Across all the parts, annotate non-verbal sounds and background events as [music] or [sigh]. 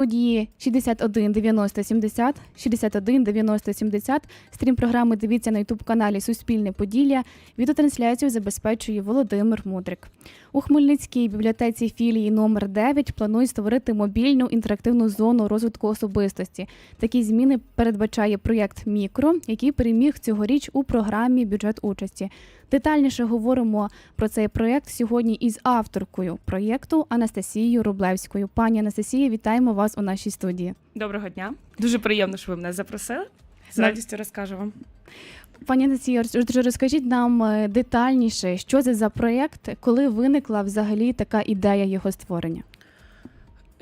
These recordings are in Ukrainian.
Студії 61 90 70, 61 90 70. Стрім програми дивіться на ютуб каналі Суспільне Поділля. Відеотрансляцію забезпечує Володимир Мудрик. У Хмельницькій бібліотеці філії номер 9 планують створити мобільну інтерактивну зону розвитку особистості. Такі зміни передбачає проєкт Мікро, який переміг цьогоріч у програмі бюджет участі. Детальніше говоримо про цей проєкт сьогодні із авторкою проєкту Анастасією Рублевською. Пані Анастасія, вітаємо вас у нашій студії. Доброго дня. Дуже приємно, що ви мене запросили. З радістю розкажу вам. Пані Анастасія, розкажіть нам е, детальніше, що це за проєкт, коли виникла взагалі така ідея його створення.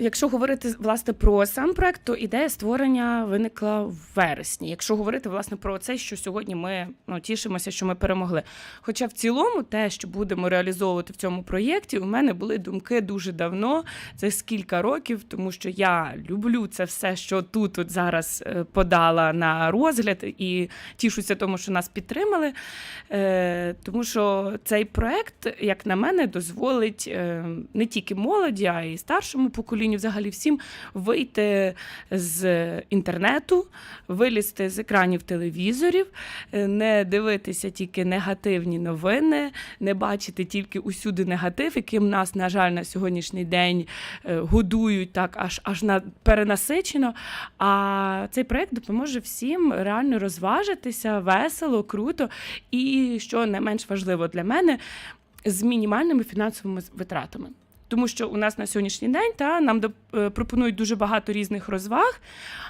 Якщо говорити власне про сам проект, то ідея створення виникла в вересні. Якщо говорити власне про це, що сьогодні ми ну, тішимося, що ми перемогли. Хоча в цілому, те, що будемо реалізовувати в цьому проєкті, у мене були думки дуже давно, це з кілька років, тому що я люблю це все, що тут от зараз е, подала на розгляд, і тішуся тому, що нас підтримали. Е, Тому що цей проект, як на мене, дозволить е, не тільки молоді, а й старшому поколінню, взагалі всім вийти з інтернету, вилізти з екранів телевізорів, е, не дивитися тільки негативні новини, не бачити тільки усюди негатив, яким нас, на жаль, на сьогоднішній день е, годують так аж аж на перенасичено. А цей проект допоможе всім реально розважитися весело, круто і що не менш важливо для мене з мінімальними фінансовими витратами. Тому що у нас на сьогоднішній день та нам е, пропонують дуже багато різних розваг,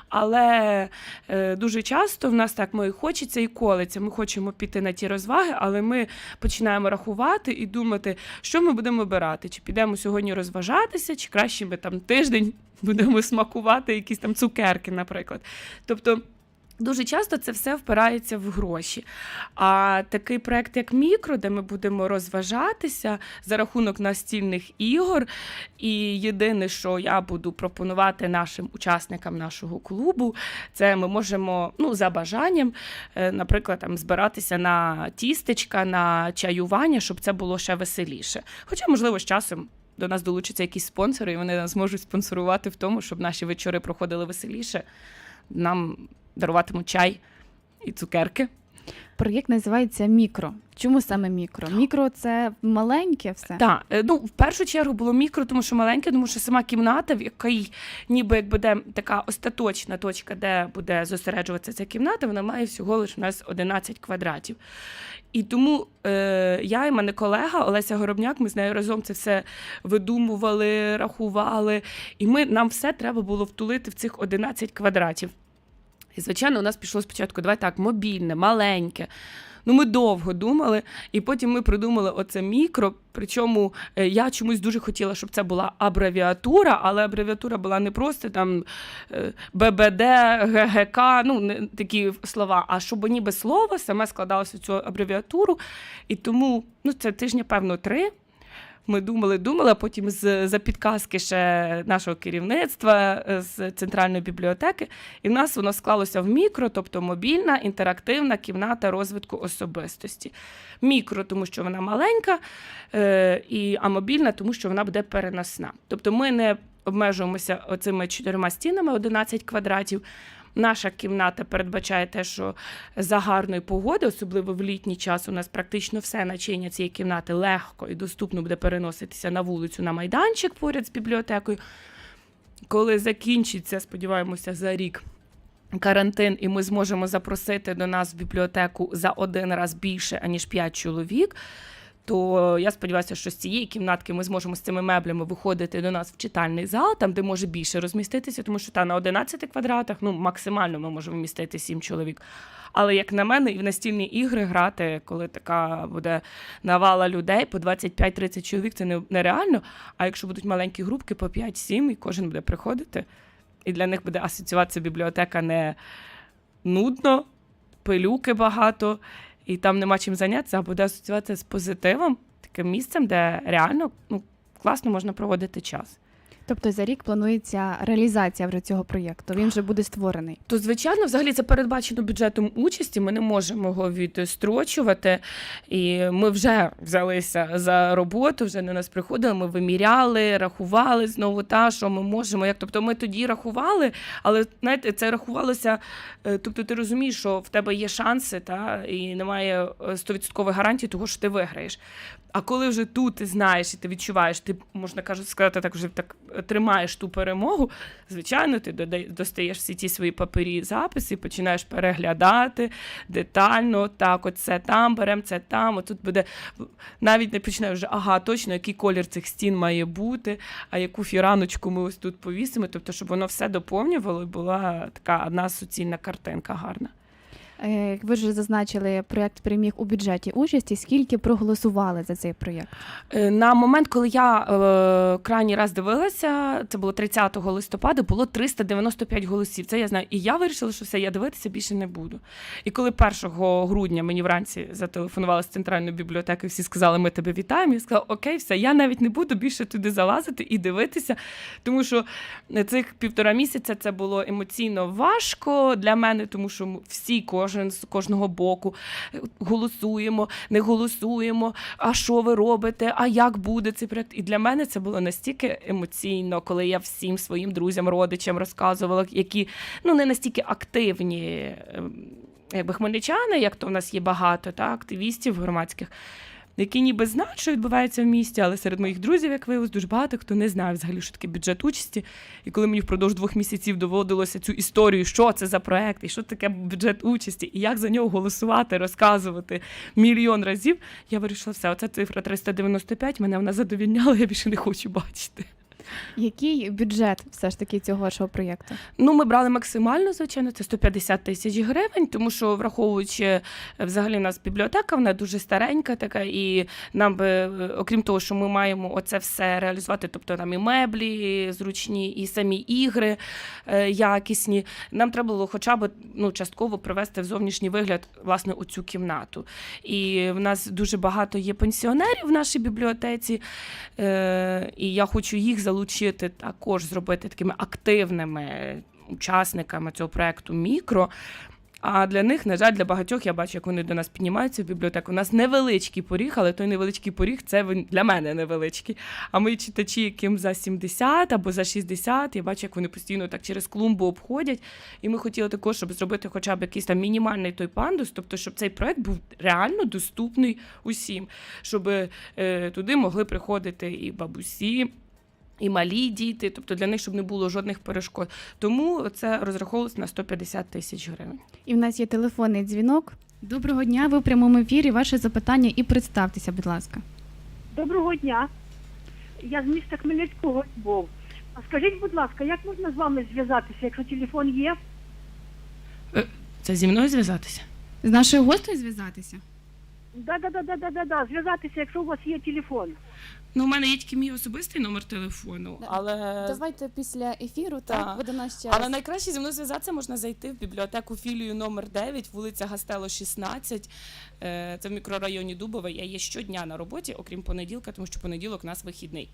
але е, дуже часто в нас так ми хочеться і колеться. Ми хочемо піти на ті розваги, але ми починаємо рахувати і думати, що ми будемо обирати. Чи підемо сьогодні розважатися, чи краще ми там тиждень [laughs] будемо смакувати якісь там цукерки, наприклад. Тобто. Дуже часто це все впирається в гроші. А такий проект, як мікро, де ми будемо розважатися за рахунок настільних ігор. І єдине, що я буду пропонувати нашим учасникам нашого клубу, це ми можемо ну, за бажанням, е, наприклад, там, збиратися на тістечка, на чаювання, щоб це було ще веселіше. Хоча, можливо, з часом. До нас долучаться якісь спонсори, і вони нас можуть спонсорувати в тому, щоб наші вечори проходили веселіше. Нам даруватимуть чай і цукерки. Проєкт називається Мікро. Чому саме мікро? Мікро це маленьке все. Так, е, ну в першу чергу було мікро, тому що маленьке, тому що сама кімната, в якій ніби як буде така остаточна точка, де буде зосереджуватися ця кімната, вона має всього лише у нас 11 квадратів. І тому е, я і мене колега Олеся Горобняк, ми з нею разом це все видумували, рахували. І ми нам все треба було втулити в цих 11 квадратів. І, звичайно, у нас пішло спочатку, давай так, мобільне, маленьке. Ну, ми довго думали, і потім ми придумали оце мікро. Причому е, я чомусь дуже хотіла, щоб це була абревіатура, але абревіатура була не просто там е, ББД, ГГК, ну не такі слова, а щоб ніби слово саме складалося в цю абревіатуру. І тому ну, це тижня, певно, три. Ми думали, думали, а потім з за підказки ще нашого керівництва е, з центральної бібліотеки. І в нас воно склалося в мікро, тобто мобільна інтерактивна кімната розвитку особистості. Мікро, тому що вона маленька, е, і, а мобільна, тому що вона буде переносна. Тобто ми не обмежуємося оцими чотирма стінами 11 квадратів. Наша кімната передбачає те, що за гарної погоди, особливо в літній час, у нас практично все начиння цієї кімнати легко і доступно буде переноситися на вулицю на майданчик поряд з бібліотекою. Коли закінчиться, сподіваємося, за рік. Карантин, і ми зможемо запросити до нас в бібліотеку за один раз більше, аніж 5 чоловік. То я сподіваюся, що з цієї кімнатки ми зможемо з цими меблями виходити до нас в читальний зал, там де може більше розміститися, тому що та на 11 квадратах ну максимально ми можемо вмістити 7 чоловік. Але як на мене, і в настільні ігри грати, коли така буде навала людей по 25-30 чоловік, це нереально. А якщо будуть маленькі групки по 5-7, і кожен буде приходити, і для них буде асоціюватися бібліотека не нудно, пилюки багато, і там нема чим зайнятися, а буде асоціюватися з позитивом, таким місцем, де реально ну, класно можна проводити час. Тобто за рік планується реалізація вже цього проєкту. Він вже буде створений. То, звичайно, взагалі це передбачено бюджетом участі. Ми не можемо його відстрочувати. І ми вже взялися за роботу, вже на нас приходили. Ми виміряли, рахували знову та, що ми можемо. Як тобто, ми тоді рахували, але знаєте, це рахувалося. е, Тобто, ти розумієш, що в тебе є шанси, та і немає е, 100% гарантії того, що ти виграєш. А коли вже тут ти знаєш і ти відчуваєш, ти можна кажу, сказати, так вже так е, тримаєш ту перемогу. Звичайно, ти достаєш всі ті свої папері записи, починаєш переглядати детально. Так, оце там беремо, це там. Отут буде навіть не починаєш вже, ага, точно, який колір цих стін має бути, а яку фіраночку ми ось тут повісимо. Тобто, щоб воно все доповнювало і була така одна суцільна картинка гарна. Е, Як ви вже зазначили, проєкт переміг у бюджеті участі. Скільки проголосували за цей проєкт? Е, На момент, коли я е, крайній раз дивилася, це було 30 листопада, було 395 голосів. Це я знаю. І я вирішила, що все, я дивитися більше не буду. І коли 1 грудня мені вранці зателефонували з центральної бібліотеки, всі сказали, ми тебе вітаємо. Я сказала, окей, все, я навіть не буду більше туди залазити і дивитися, тому що цих півтора місяця це було емоційно важко для мене, тому що всі, кожен з кожного боку голосуємо, не голосуємо. А що ви робите? А як буде цей проект? І для мене це було настільки емоційно, коли я всім своїм друзям, родичам розказувала, які ну не настільки активні. ем, Якби хмельничани, як то в нас є багато, та, активістів громадських, які ніби знають, що відбувається в місті, але серед моїх друзів, як виявилось, дуже багато хто не знає взагалі, що таке бюджет участі. І коли мені впродовж двох місяців доводилося цю історію, що це за проект, і що таке бюджет участі, і як за нього голосувати, розказувати мільйон разів, я вирішила, все, оця цифра 395, мене вона задовільняла, я більше не хочу бачити. Який бюджет все ж таки цього вашого проєкту? Ну, ми брали максимально, звичайно, це 150 тисяч гривень, тому що враховуючи е, взагалі у нас бібліотека, вона дуже старенька така, і нам би, е, окрім того, що ми маємо оце все реалізувати, тобто нам і меблі зручні, і самі ігри е, якісні. Нам треба було хоча б ну, частково привести в зовнішній вигляд власне у цю кімнату. І в нас дуже багато є пенсіонерів в нашій бібліотеці, е, і я хочу їх залучити також зробити такими активними учасниками цього проекту мікро. А для них, на жаль, для багатьох я бачу, як вони до нас піднімаються в бібліотеку. У нас невеличкий поріг, але той невеличкий поріг це для мене невеличкий. А мої читачі, яким за 70 або за 60, я бачу, як вони постійно так через клумбу обходять. І ми хотіли також, щоб зробити хоча б якийсь там мінімальний той пандус, тобто, щоб цей проект був реально доступний усім, щоб е, туди могли приходити і бабусі. І малі діти, тобто для них, щоб не було жодних перешкод. Тому це розраховувалося на 150 тисяч гривень. І в нас є телефонний дзвінок. Доброго дня, ви в прямому ефірі. Ваше запитання і представтеся, будь ласка. Доброго дня. Я з міста Хмельницького був. А скажіть, будь ласка, як можна з вами зв'язатися, якщо телефон є? Це зі мною зв'язатися? З нашою гостею зв'язатися? Да, да, да, да, да, да, да. Зв'язатися, якщо у вас є телефон. Ну, у мене є тільки мій особистий номер телефону, але. Давайте після ефіру, так, так, ви до нас ще Але найкраще зі мною зв'язатися можна зайти в бібліотеку філію номер 9, вулиця Гастело, 16. Е, Це в мікрорайоні Дубове. Я є щодня на роботі, окрім понеділка, тому що понеділок у нас вихідний.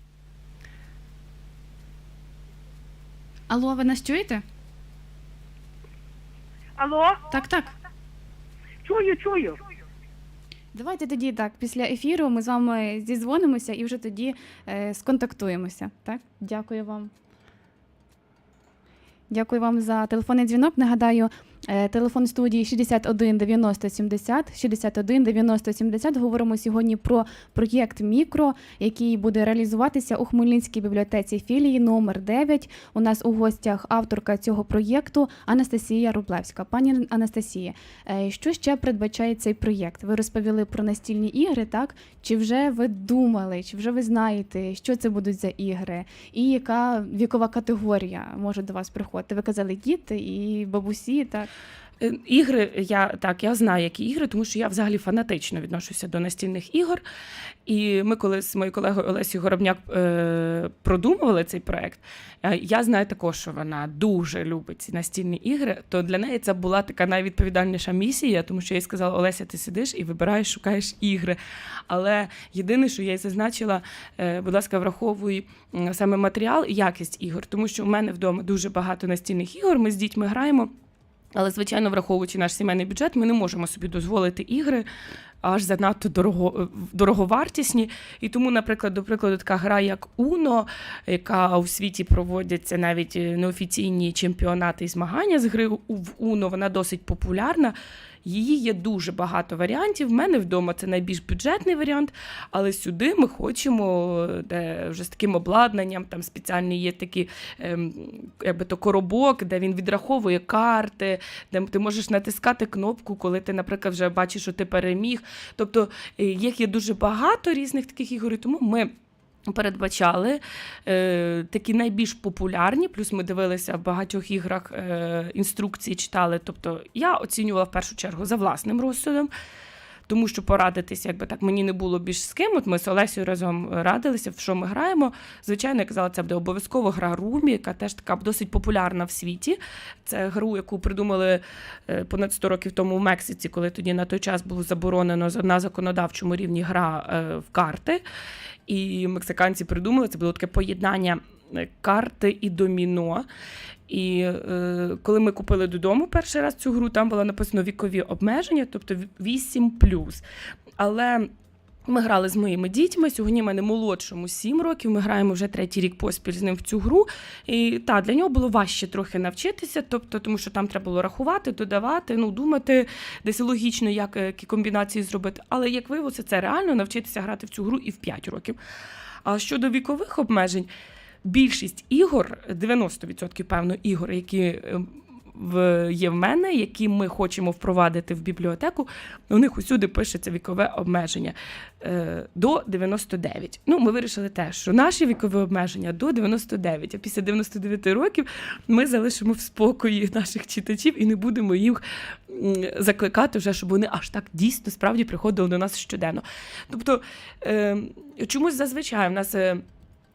Алло, ви нас чуєте? Алло, Так, так. чую, чую. Давайте тоді так. Після ефіру ми з вами зізвонимося і вже тоді е, сконтактуємося. Так, дякую вам. Дякую вам за телефонний дзвінок. Нагадаю, телефон студії 61 90 70, 61 90 70. Говоримо сьогодні про проєкт Мікро, який буде реалізуватися у Хмельницькій бібліотеці філії номер 9. У нас у гостях авторка цього проєкту Анастасія Рублевська. Пані Анастасія, е, що ще передбачає цей проєкт? Ви розповіли про настільні ігри, так? Чи вже ви думали, чи вже ви знаєте, що це будуть за ігри, і яка вікова категорія може до вас приходити? Ви казали діти і бабусі, так? Е, Ігри, я так, я знаю, які ігри, тому що я взагалі фанатично відношуся до настільних ігор. І ми, коли з моєю колегою Олесією Горобняк е, продумували цей проект, е, я знаю також, що вона дуже любить ці настільні ігри. То для неї це була така найвідповідальніша місія, тому що я їй сказала: Олеся, ти сидиш і вибираєш, шукаєш ігри. Але єдине, що я їй зазначила, е, будь ласка, враховуй саме матеріал і якість ігор, тому що у мене вдома дуже багато настільних ігор. Ми з дітьми граємо. Але, звичайно, враховуючи наш сімейний бюджет, ми не можемо собі дозволити ігри аж занадто дорого, дороговартісні. І тому, наприклад, до прикладу, така гра, як Уно, яка у світі проводяться навіть е, неофіційні чемпіонати і змагання з гри в Уно, вона досить популярна. Її є дуже багато варіантів. В мене вдома це найбільш бюджетний варіант, але сюди ми хочемо, е, де вже з таким обладнанням, там спеціальні є такі, ем, якби то коробок, де він відраховує карти, де ти можеш натискати кнопку, коли ти, наприклад, вже бачиш, що ти переміг. Тобто е, їх є дуже багато різних таких ігор, і тому ми. Передбачали е, такі найбільш популярні, плюс ми дивилися в багатьох іграх е, інструкції, читали. Тобто я оцінювала в першу чергу за власним розсудом, тому що порадитися, якби так мені не було більш з ким. От ми з Олесією разом радилися, в що ми граємо. Звичайно, я казала, це буде обов'язково гра Румі, яка теж така досить популярна в світі. Це гру, яку придумали е, понад 100 років тому в Мексиці, коли тоді на той час було заборонено на законодавчому рівні гра е, в карти. І мексиканці придумали це було таке поєднання карти і доміно. І е, коли ми купили додому перший раз цю гру, там було написано вікові обмеження, тобто 8 Але ми грали з моїми дітьми. Сьогодні в мене молодшому 7 років. Ми граємо вже третій рік поспіль з ним в цю гру. І та для нього було важче трохи навчитися, тобто, тому що там треба було рахувати, додавати, ну думати десь логічно, як е, які комбінації зробити. Але як виявилося, це реально навчитися грати в цю гру і в 5 років. А щодо вікових обмежень, більшість ігор, 90% певно, ігор, які е, в, є в мене, які ми хочемо впровадити в бібліотеку, у них усюди пишеться вікове обмеження е, до 99. Ну, ми вирішили теж, що наші вікові обмеження до 99, а після 99 років ми залишимо в спокої наших читачів і не будемо їх закликати вже, щоб вони аж так дійсно справді приходили до нас щоденно. Тобто, е, чомусь зазвичай в нас.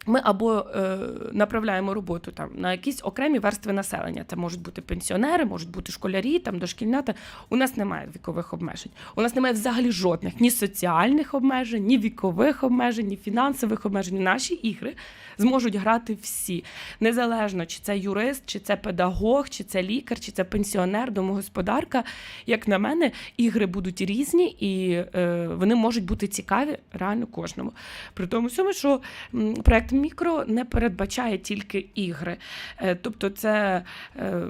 Ми або е, направляємо роботу там на якісь окремі верстви населення. Це можуть бути пенсіонери, можуть бути школярі, там дошкільнята. У нас немає вікових обмежень. У нас немає взагалі жодних ні соціальних обмежень, ні вікових обмежень, ні фінансових обмежень. Наші ігри зможуть грати всі, незалежно чи це юрист, чи це педагог, чи це лікар, чи це пенсіонер, домогосподарка. Як на мене, ігри будуть різні і е, вони можуть бути цікаві реально кожному. При тому всьому, що м, мікро не передбачає тільки ігри. Е, Тобто, це. е,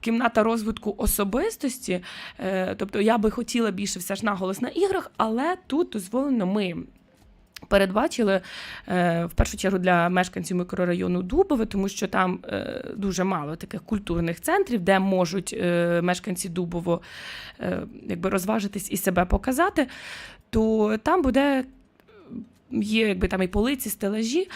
Кімната розвитку особистості, Е, тобто я би хотіла більше все ж наголос на іграх, але тут дозволено ми передбачили в першу чергу для мешканців мікрорайону Дубове, тому що там дуже мало таких культурних центрів, де можуть мешканці Дубово якби розважитись і себе показати, то там буде. Є якби там і полиці, стелажі,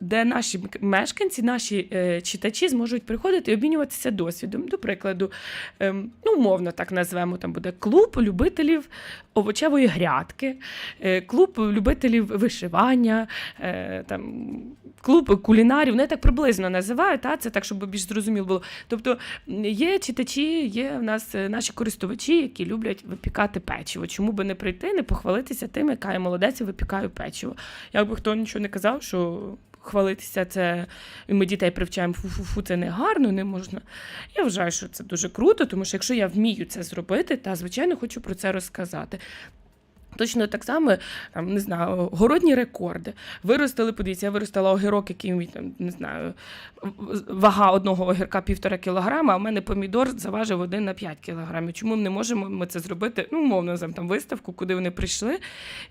де наші мешканці, наші е, читачі зможуть приходити і обмінюватися досвідом. До прикладу, ем, ну, умовно так назвемо, там буде клуб любителів овочевої грядки, е, клуб любителів вишивання, е, там, клуб кулінарів. Вони так приблизно називають, та, це так, щоб більш зрозуміло було. Тобто є читачі, є в нас е, наші користувачі, які люблять випікати печиво. Чому би не прийти, не похвалитися тим, яка я молодець, і випікаю печиво. Якби хто нічого не казав, що. Хвалитися це, і ми дітей привчаємо фу-фу-фу, це не гарно, не можна. Я вважаю, що це дуже круто, тому що якщо я вмію це зробити, та звичайно хочу про це розказати. Точно так само, там, не знаю, городні рекорди. Виростили, подивіться, я виростила огірок, який там, не знаю, вага одного огірка півтора кілограма, а в мене помідор заважив один на 5 кілограмів. Чому не можемо ми це зробити? Ну, умовно, там виставку, куди вони прийшли,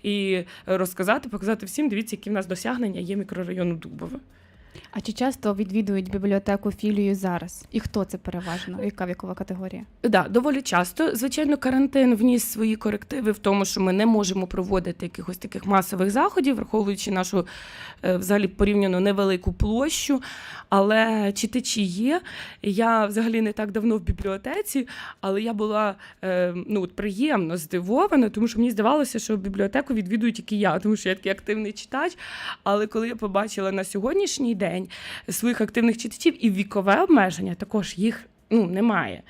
і розказати, показати всім, дивіться, які в нас досягнення є мікрорайону Дубове. А чи часто відвідують бібліотеку філію зараз? І хто це переважно? Яка вікова категорія? Да, доволі часто. Звичайно, карантин вніс свої корективи в тому, що ми не можемо проводити якихось таких масових заходів, враховуючи нашу е, взагалі порівняно невелику площу. Але читачі є. Я взагалі не так давно в бібліотеці, але я була е, ну, приємно здивована, тому що мені здавалося, що бібліотеку відвідую тільки я, тому що я такий активний читач. Але коли я побачила на сьогоднішній день своїх активних читачів і вікове обмеження, також їх ну, немає.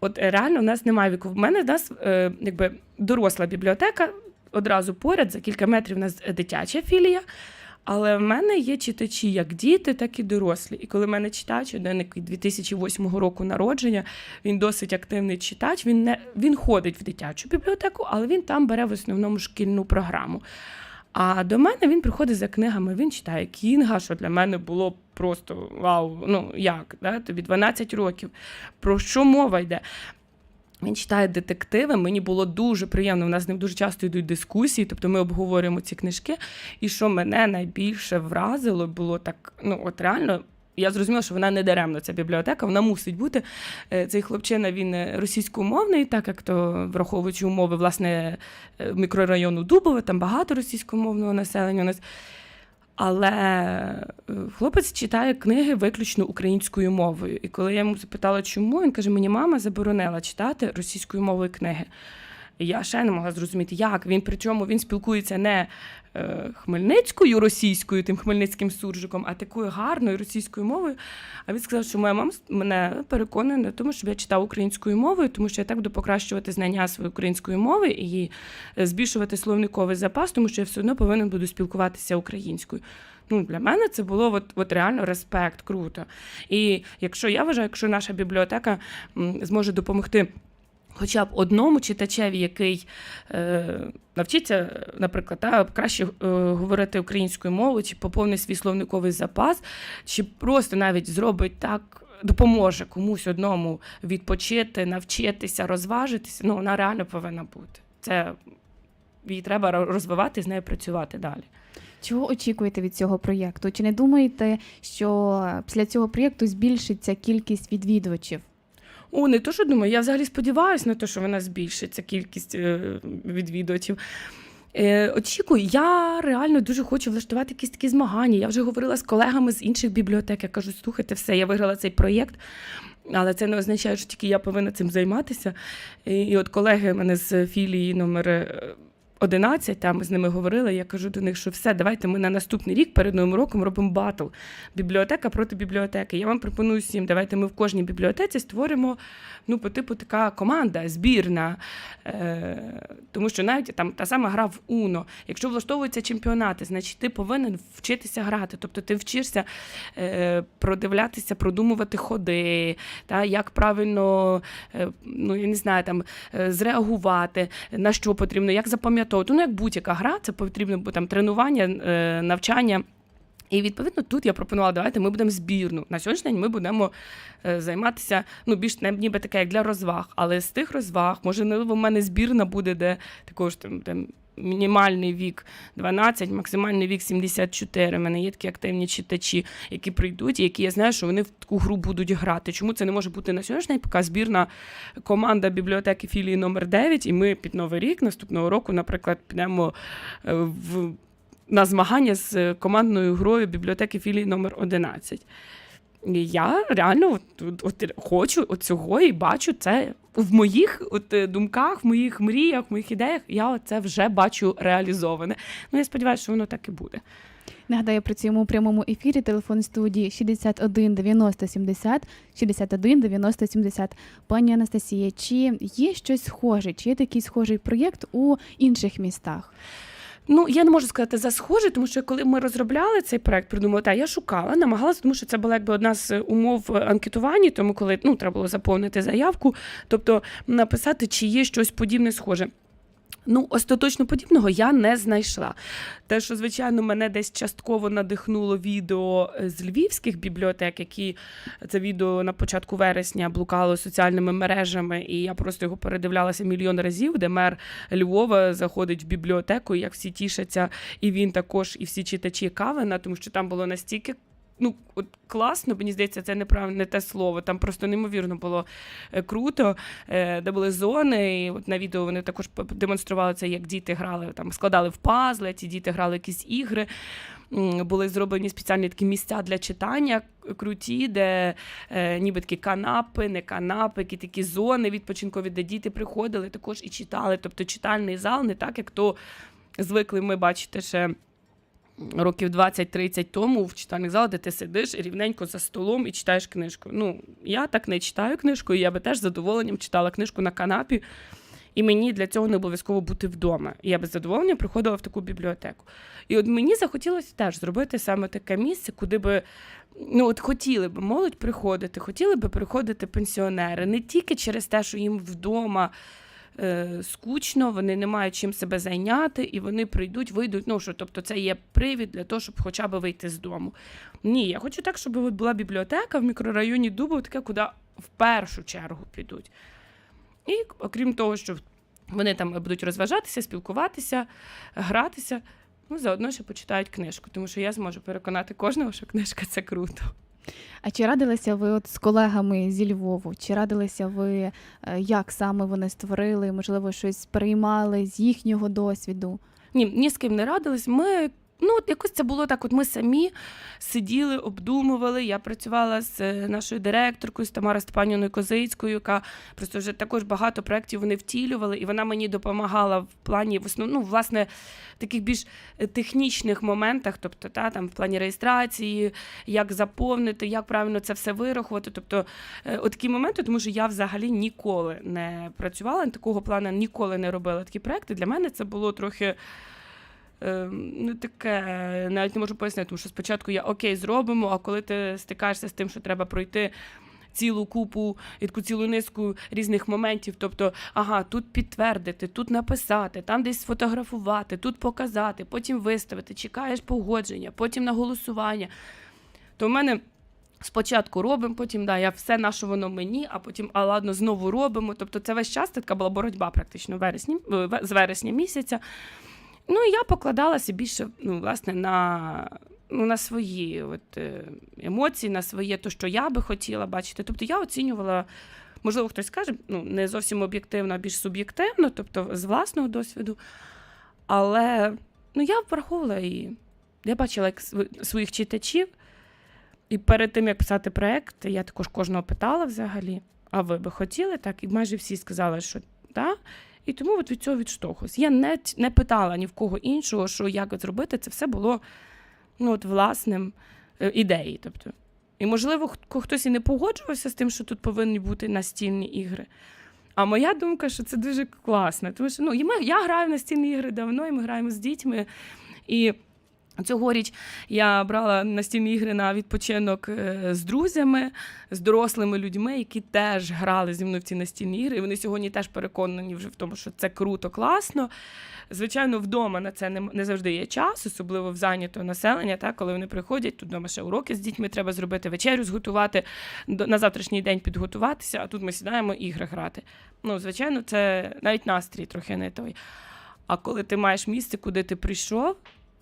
От е, реально в нас немає віку. В мене в нас е, якби доросла бібліотека одразу поряд, за кілька метрів у нас дитяча філія. Але в мене є читачі як діти, так і дорослі. І коли в мене читач, один 2008 року народження, він досить активний читач. Він не він ходить в дитячу бібліотеку, але він там бере в основному шкільну програму. А до мене він приходить за книгами, він читає Кінга, що для мене було просто вау, ну як, да? тобі 12 років. Про що мова йде? Він читає детективи. Мені було дуже приємно. У нас з ним дуже часто йдуть дискусії, тобто ми обговорюємо ці книжки. І що мене найбільше вразило, було так: ну от реально. Я зрозуміла, що вона не даремно, ця бібліотека, вона мусить бути. Е, Цей хлопчина він е, російськомовний, так як то враховуючи умови власне е, мікрорайону Дубове, там багато російськомовного населення у нас. Але хлопець читає книги виключно українською мовою. І коли я йому запитала, чому, він каже: мені мама заборонила читати російською мовою книги. І я ще не могла зрозуміти, як він причому він спілкується не хмельницькою російською, тим хмельницьким суржиком, а такою гарною російською мовою. А він сказав, що моя мама мене переконує на тому, щоб я читав українською мовою, тому що я так буду покращувати знання своєї української мови і е, збільшувати словниковий запас, тому що я все одно повинен буду спілкуватися українською. Ну, для мене це було от, от реально респект, круто. І якщо я вважаю, якщо наша бібліотека зможе допомогти. Хоча б одному читачеві, який е, навчиться, наприклад, та, краще е, говорити українською мовою, чи поповнить свій словниковий запас, чи просто навіть зробить так, допоможе комусь одному відпочити, навчитися, розважитися, ну вона реально повинна бути. Це її треба розвивати, з нею працювати далі. Чого очікуєте від цього проєкту? Чи не думаєте, що після цього проєкту збільшиться кількість відвідувачів? О, не то, що думаю. Я взагалі сподіваюся на те, що вона збільшиться кількість е, відвідувачів. Е, очікую, я реально дуже хочу влаштувати якісь такі змагання. Я вже говорила з колегами з інших бібліотек. Я кажу, слухайте, все, я виграла цей проєкт. Але це не означає, що тільки я повинна цим займатися. І, і от колеги мене з філії номер е, 11, там ми з ними говорили. Я кажу до них, що все, давайте ми на наступний рік перед новим роком робимо батл. Бібліотека проти бібліотеки. Я вам пропоную всім. Давайте ми в кожній бібліотеці створимо ну, по типу така команда, збірна. Е, тому що навіть там та сама гра в Уно. Якщо влаштовуються чемпіонати, значить ти повинен вчитися грати. Тобто ти вчишся е, продивлятися, продумувати ходи, та, як правильно, е, ну я не знаю, там е, зреагувати, на що потрібно, як запам'ятовувати. Ну, як будь-яка гра, це потрібно там тренування, е, навчання. І відповідно тут я пропонувала, давайте ми будемо збірну. На сьогоднішній день ми будемо е, займатися ну більш ніби таке, як для розваг. Але з тих розваг, може, в мене збірна буде, де також там, там мінімальний вік 12, максимальний вік 74. У мене є такі активні читачі, які прийдуть, і які я знаю, що вони в таку гру будуть грати. Чому це не може бути на сьогоднішній день? Поки збірна команда бібліотеки філії номер 9 і ми під новий рік наступного року, наприклад, підемо е, в на змагання з командною грою бібліотеки філії номер 11. Я реально от, от, от, хочу от цього і бачу це в моїх от, е, думках, в моїх мріях, в моїх ідеях. Я це вже бачу реалізоване. Ну, я сподіваюся, що воно так і буде. Нагадаю, працюємо у прямому ефірі. Телефон студії 61 90 70 61 90 70. Пані Анастасія, чи є щось схоже, чи є такий схожий проєкт у інших містах? Ну, я не можу сказати за схоже, тому що коли ми розробляли цей проект, придумали, та я шукала, намагалася, тому що це була якби одна з умов анкетування, тому коли ну, треба було заповнити заявку, тобто написати, чи є щось подібне схоже. Ну, остаточно подібного я не знайшла. Те, що, звичайно, мене десь частково надихнуло відео з львівських бібліотек, які це відео на початку вересня блукало соціальними мережами, і я просто його передивлялася мільйон разів, де мер Львова заходить в бібліотеку, як всі тішаться, і він також, і всі читачі Кавена, тому що там було настільки ну, от класно, мені здається, це неправильно не те слово. Там просто неймовірно було е, круто, е, де були зони. І от на відео вони також демонстрували це, як діти грали, там складали в пазли, ці діти грали якісь ігри. Були зроблені спеціальні такі місця для читання круті, де е, ніби такі канапи, не канапи, які такі зони відпочинкові, де діти приходили також і читали. Тобто читальний зал не так, як то звикли ми бачити ще років 20-30 тому в читальних залах, де ти сидиш рівненько за столом і читаєш книжку. Ну, я так не читаю книжку, і я би теж з задоволенням читала книжку на канапі. І мені для цього не обов'язково бути вдома. І Я би з задоволенням приходила в таку бібліотеку. І от мені захотілося теж зробити саме таке місце, куди би ну от хотіли б молодь приходити, хотіли би приходити пенсіонери не тільки через те, що їм вдома скучно, вони не мають чим себе зайняти, і вони прийдуть, вийдуть. Ну що, тобто, це є привід для того, щоб хоча б вийти з дому. Ні, я хочу так, щоб була бібліотека в мікрорайоні Дубов, таке, куди в першу чергу підуть. І окрім того, що вони там будуть розважатися, спілкуватися, гратися. Ну, заодно ще почитають книжку, тому що я зможу переконати кожного, що книжка це круто. А чи радилися ви от з колегами зі Львову? Чи радилися ви, е, як саме вони створили? Можливо, щось приймали з їхнього досвіду? Ні, ні з ким не радились. Ми ну от якось це було так. От ми самі сиділи, обдумували. Я працювала з е, нашою директоркою, з Тамарою Степанівною Козицькою, яка просто вже також багато проєктів вони втілювали, і вона мені допомагала в плані в основ... ну, власне, таких більш е, технічних моментах, тобто та там в плані реєстрації, як заповнити, як правильно це все вирахувати. Тобто, е, от такі моменти, тому що я взагалі ніколи не працювала такого плану, ніколи не робила такі проекти. Для мене це було трохи. Е, Ну, таке, навіть не можу пояснити, тому що спочатку я окей, зробимо, а коли ти стикаєшся з тим, що треба пройти цілу купу і таку цілу низку різних моментів. Тобто, ага, тут підтвердити, тут написати, там десь сфотографувати, тут показати, потім виставити, чекаєш погодження, потім на голосування. То в мене. Спочатку робимо, потім да, я все на що воно мені, а потім а ладно, знову робимо. Тобто це весь час така була боротьба практично вересні, ве- з вересня місяця. Ну і я покладалася більше ну, власне, на, ну, на свої от, е, емоції, на своє, то, що я би хотіла бачити. Тобто я оцінювала, можливо, хтось скаже, ну, не зовсім об'єктивно, а більш суб'єктивно, тобто з власного досвіду. Але ну, я враховувала і я бачила як своїх читачів. І перед тим, як писати проєкт, я також кожного питала взагалі, а ви би хотіли так? І майже всі сказали, що так. І тому от від цього відштовхуюсь. Я не, не питала ні в кого іншого, що як зробити. Це все було ну, от, власним е, ідеї. Тобто. І, можливо, хтось і не погоджувався з тим, що тут повинні бути настільні ігри. А моя думка, що це дуже класно. Тому що ну, і я граю в настільні ігри давно, і ми граємо з дітьми. І Цьогоріч я брала настільні ігри на відпочинок е, з друзями, з дорослими людьми, які теж грали зі мною в ці настільні ігри. І вони сьогодні теж переконані вже в тому, що це круто, класно. Звичайно, вдома на це не, не завжди є час, особливо в зайнятого населення. Так, коли вони приходять, тут вдома ще уроки з дітьми треба зробити, вечерю зготувати, на завтрашній день підготуватися, а тут ми сідаємо ігри грати. Ну, звичайно, це навіть настрій трохи не той. А коли ти маєш місце, куди ти прийшов,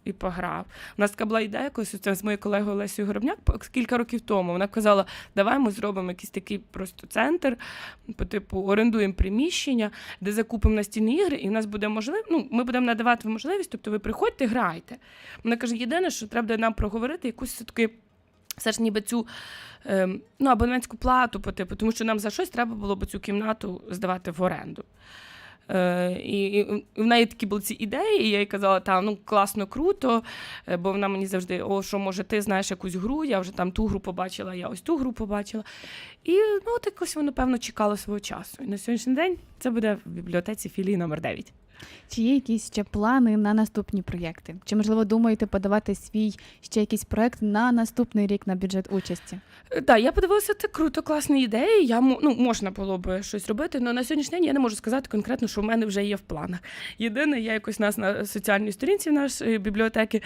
і пограв. У нас така була ідея колись це з моєю колегою Лесією Горобняк кілька років тому. Вона казала, давай ми зробимо якийсь такий просто центр, по типу орендуємо приміщення, де закупимо настільні ігри, і в нас буде можливість, ну, ми будемо надавати можливість, тобто ви приходьте, грайте. Вона каже, єдине, що треба нам проговорити якусь все-таки. Все ж ніби цю ем, ну, абонентську плату, по типу, тому що нам за щось треба було б цю кімнату здавати в оренду. Е, і, і в неї такі були ці ідеї, і я їй казала, та ну класно, круто, е, бо вона мені завжди, о, що може, ти знаєш якусь гру, я вже там ту гру побачила, я ось ту гру побачила. І ну, так ось воно, певно, чекало свого часу. І на сьогоднішній день це буде в бібліотеці філії номер 9. Чи є якісь ще плани на наступні проєкти? Чи можливо думаєте подавати свій ще якийсь проєкт на наступний рік на бюджет участі? Так, я подивилася, це круто, класна ідея. Я ну, можна було б щось робити, але на сьогоднішній день я не можу сказати конкретно, що в мене вже є в планах. Єдине, я якось нас на соціальній сторінці нашої бібліотеки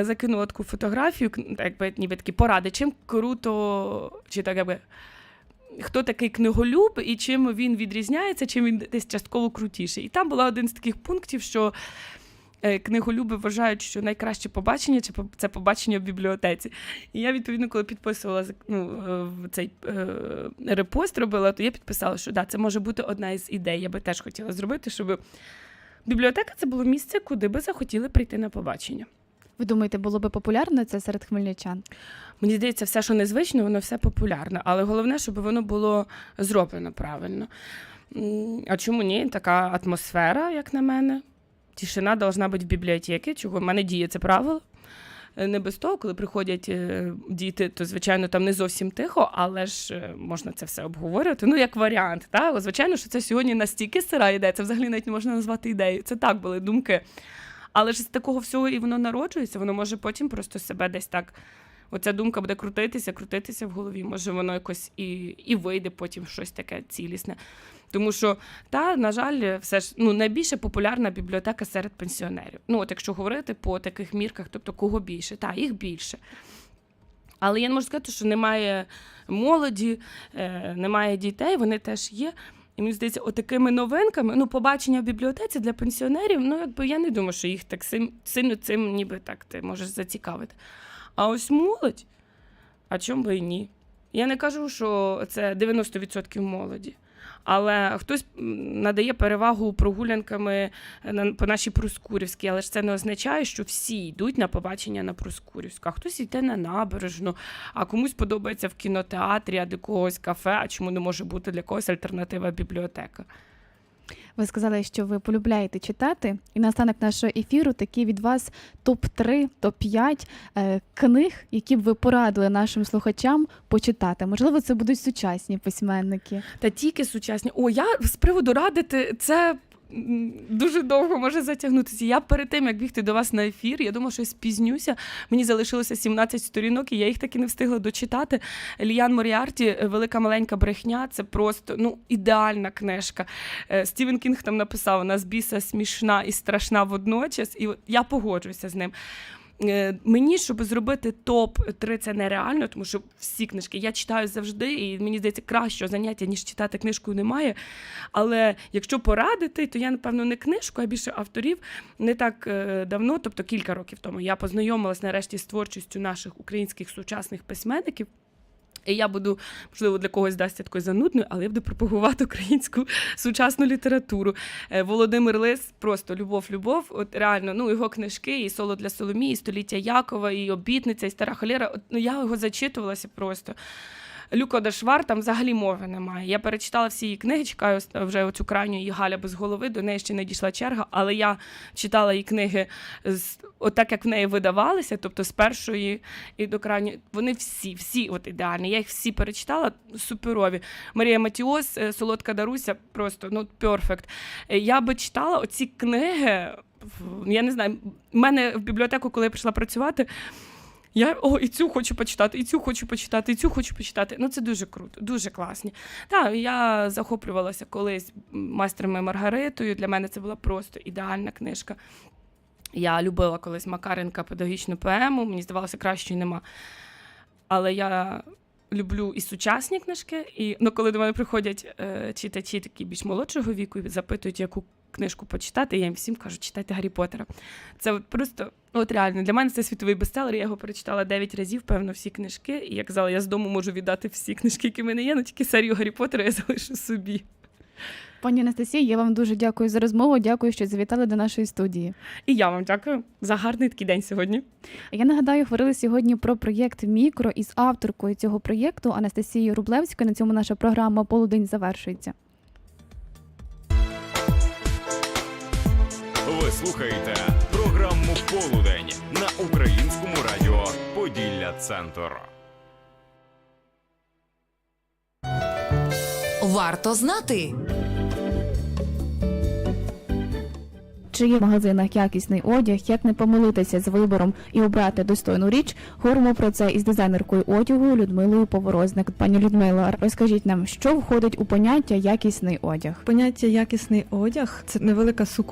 закинула таку фотографію, якби ніби такі поради, чим круто, чи так якби. Хто такий книголюб і чим він відрізняється, чим він десь частково крутіший. І там була один з таких пунктів, що е, книголюби вважають, що найкраще побачення це побачення в бібліотеці. І я, відповідно, коли підписувала ну, е, цей е, репост робила, то я підписала, що да, це може бути одна із ідей. Я би теж хотіла зробити, щоб бібліотека це було місце, куди би захотіли прийти на побачення. Ви думаєте, було би популярно це серед хмельничан? Мені здається, все, що незвично, воно все популярне. Але головне, щоб воно було зроблено правильно. А чому ні? Така атмосфера, як на мене. Тишина должна бути в бібліотеці, чого в мене діє це правило. Е, Не без того, коли приходять е, діти, то звичайно там не зовсім тихо, але ж е, можна це все обговорювати. Ну, як варіант. Та? Звичайно, що це сьогодні настільки сира ідея, це взагалі навіть не можна назвати ідеєю. Це так були думки. Але ж з такого всього і воно народжується, воно може потім просто себе десь так. Оця думка буде крутитися, крутитися в голові. Може, воно якось і, і вийде потім щось таке цілісне. Тому що, та, на жаль, все ж ну, найбільше популярна бібліотека серед пенсіонерів. Ну, от якщо говорити по таких мірках, тобто кого більше, та, їх більше. Але я не можу сказати, що немає молоді, е, немає дітей, вони теж є. І мені здається, отакими новинками, ну, побачення в бібліотеці для пенсіонерів, ну, якби я не думаю, що їх так сильно цим ніби так ти можеш зацікавити. А ось молодь, а чому би і ні? Я не кажу, що це 90% молоді. Але хтось надає перевагу прогулянками на- по нашій Проскурівській, але ж це не означає, що всі йдуть на побачення на Проскурівську. А хтось йде на набережну, а комусь подобається в кінотеатрі, а до когось кафе, а чому не може бути для когось альтернатива бібліотека. Ви сказали, що ви полюбляєте читати, і на останок нашого ефіру такі від вас топ-3, топ-5 е, книг, які б ви порадили нашим слухачам почитати. Можливо, це будуть сучасні письменники. Та тільки сучасні. О, я з приводу радити це. Дуже довго може затягнутися. Я перед тим, як бігти до вас на ефір, я думала, що спізнюся. Мені залишилося 17 сторінок, і я їх таки не встигла дочитати. Ліян Моріарті Велика маленька брехня це просто ну, ідеальна книжка. Е, Стівен Кінг там написав: нас біса смішна і страшна водночас. І я погоджуюся з ним. Е, Мені, щоб зробити топ-3, це нереально, тому що всі книжки я читаю завжди, і мені здається, кращого заняття, ніж читати книжку, немає. Але якщо порадити, то я, напевно, не книжку, а більше авторів. Не так е, давно, тобто кілька років тому, я познайомилась нарешті з творчістю наших українських сучасних письменників. І я буду, можливо, для когось здасться такою занудною, але я буду пропагувати українську сучасну літературу. Е, Володимир Лис просто любов, любов. От реально, ну його книжки, і соло для Соломії, і століття Якова, і обітниця, і стара холєра. От, ну я його зачитувалася просто. Люко Дашвар, там взагалі мови немає. Я перечитала всі її книги, чекаю вже оцю крайню її Галя без голови. До неї ще не дійшла черга, але я читала її книги з отак, як в неї видавалися, тобто з першої і до крайньої. Вони всі, всі от ідеальні. Я їх всі перечитала, суперові. Марія Матіос, е, Солодка Даруся, просто ну перфект. Е, Я би читала оці книги. Я не знаю, в мене в бібліотеку, коли я прийшла працювати. Я о, і цю хочу почитати, і цю хочу почитати, і цю хочу почитати. Ну це дуже круто, дуже класні. Так, я захоплювалася колись майстрами Маргаритою. Для мене це була просто ідеальна книжка. Я любила колись Макаренка педагогічну поему, мені здавалося, кращої нема. Але я люблю і сучасні книжки, і ну, коли до мене приходять е, читачі такі більш молодшого віку і запитують, яку книжку почитати, я їм всім кажу, читайте Гаррі Поттера. Це от просто, от реально, для мене це світовий бестселер. Я його перечитала 9 разів, певно, всі книжки. І як казала, я з дому можу віддати всі книжки, які в мене є, але тільки серію Гаррі Поттера я залишу собі. Пані Анастасія, я вам дуже дякую за розмову. Дякую, що завітали до нашої студії. І я вам дякую за гарний такий день сьогодні. Я нагадаю, говорили сьогодні про проєкт Мікро із авторкою цього проєкту Анастасією Рублевською. На цьому наша програма Полудень завершується. Ви слухаєте програму Полудень на українському радіо Поділля Центр. Варто знати. Чи є в магазинах якісний одяг, як не помилитися з вибором і обрати достойну річ? Говоримо про це із дизайнеркою одягу Людмилою Поворозник. Пані Людмила, розкажіть нам, що входить у поняття якісний одяг? Поняття якісний одяг це невелика сукупність